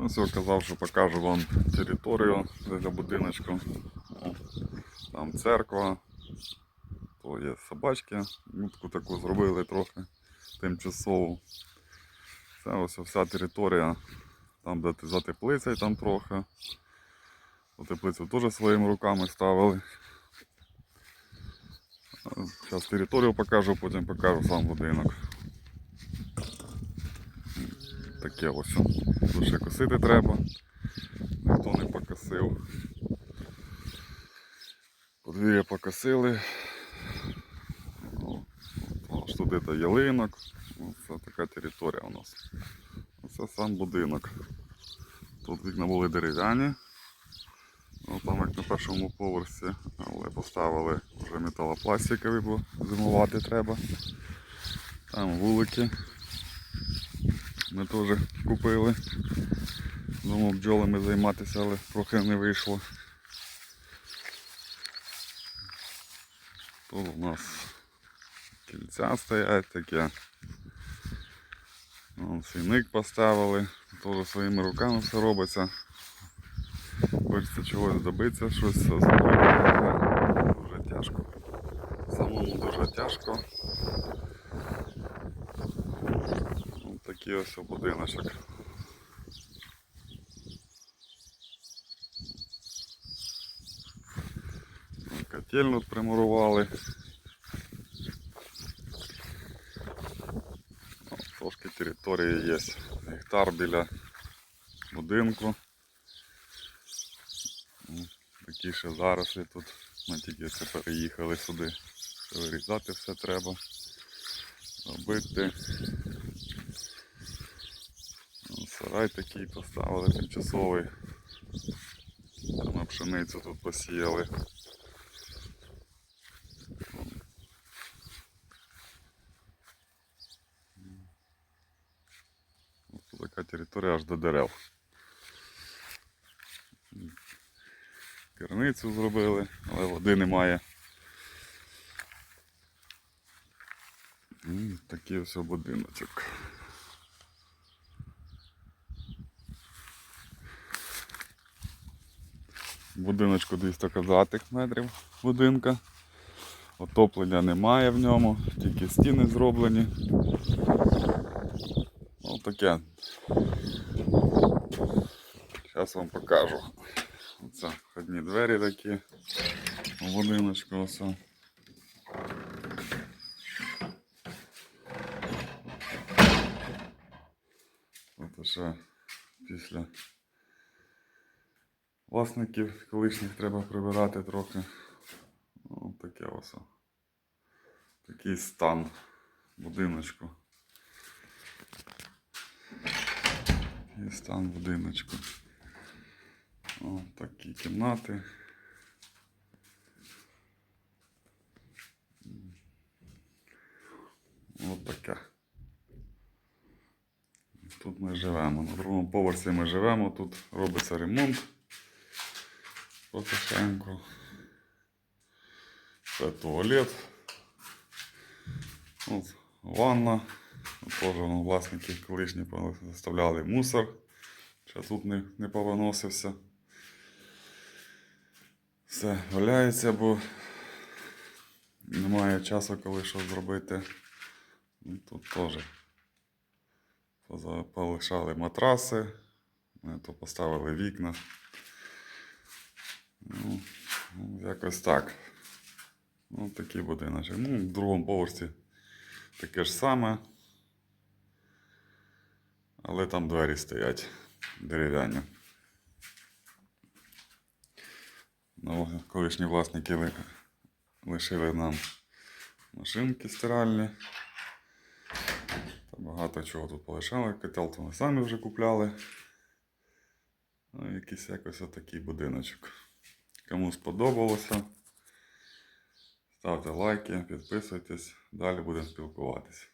Ось я казав, що покажу вам територію для будиночку. Там церква, то є собачки, мутку таку зробили трохи тимчасову. Це ось вся територія, там де за теплицею там трохи. Ту теплицю теж своїми руками ставили. Зараз територію покажу, потім покажу сам будинок. Таке ось. Тут косити треба. Ніхто не покосив. Подвір'я покосили. О, Аж тут це ялинок. Ну, Це така територія у нас. Це сам будинок. Тут вікна були дерев'яні. Ну, там як на першому поверсі, але поставили вже металопластикові, бо зимувати треба. Там вулики. Ми теж купили. Думав бджолами займатися, але трохи не вийшло. Тут у нас кільця стоять таке. Вон сійник поставили. Теж своїми руками все робиться. Хочеться чогось добитися, щось зробити. Дуже тяжко. Самому дуже тяжко. Ось такий ось будиночок. Котельну примурували. Трошки території є. Гектар біля будинку. Такі ще зарослі тут. Ми тільки все переїхали сюди. Вирізати все треба. Робити. Сарай такий поставили тимчасовий. Там ми пшеницю тут посіяли. Ось така територія аж до дерев. Керницю зробили, але води немає. І такий ось будиночок. Будиночку 200 квадратних метрів будинка. Отоплення немає в ньому, тільки стіни зроблені. Ось таке. Зараз вам покажу. Оце входні двері такі у будиночку. Ось. От ще після власників колишніх треба прибирати трохи. Ну, таке ось. Такий стан будиночку. Такий стан будиночку. О, такі кімнати. Ось таке. Тут ми живемо. На другому поверсі ми живемо, тут робиться ремонт потихеньку. Це туалет. От, ванна. Теж ну, власники колишні заставляли мусор. Ще тут не, не повиносився. Все валяється, бо немає часу, коли що зробити. Ну, Тут теж полишали матраси, то поставили вікна. Ну, якось так. Ну, такий будиночок. Ну, в другому поверсі таке ж саме. Але там двері стоять дерев'яні. Ну, колишні власники лишили нам машинки стиральні. Та багато чого тут полишали. Котел то ми самі вже купляли. Ну, якийсь якось отакий будиночок. Кому сподобалося, ставте лайки, підписуйтесь, далі будемо спілкуватися.